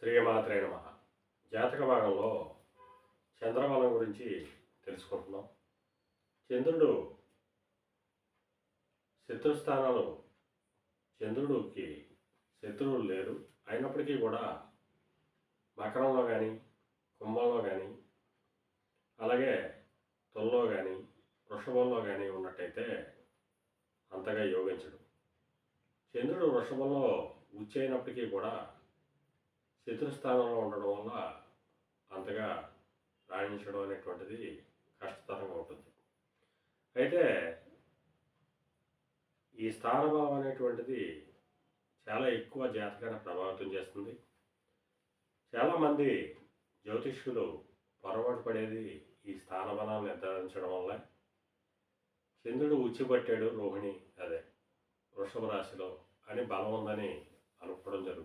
శ్రీమాత్రే నమ. జాతక భాగంలో చంద్రబలం గురించి తెలుసుకుంటున్నాం. చంద్రుడు శత్రుస్థానాలు చంద్రుడికి శత్రువులు లేరు. అయినప్పటికీ కూడా మకరంలో కానీ కుంభంలో కానీ అలాగే తొల్లో కానీ వృషభంలో కానీ ఉన్నట్టయితే అంతగా యోగించడు. చంద్రుడు వృషభంలో ఉచ్చైనప్పటికీ కూడా శత్రుస్థానంలో ఉండడం వల్ల అంతగా రాణించడం అనేటువంటిది కష్టతరంగా ఉంటుంది. అయితే ఈ స్థానభావం అనేటువంటిది చాలా ఎక్కువ జాతకాన్ని ప్రభావితం చేస్తుంది. చాలామంది జ్యోతిష్యులు పొరపాటు పడేది ఈ స్థానబలాన్ని నిర్ధారించడం వల్ల. చంద్రుడు ఉచ్చిపట్టాడు రోహిణి అదే వృషభ రాశిలో అని బలం ఉందని అనుకోవడం జరుగుతుంది.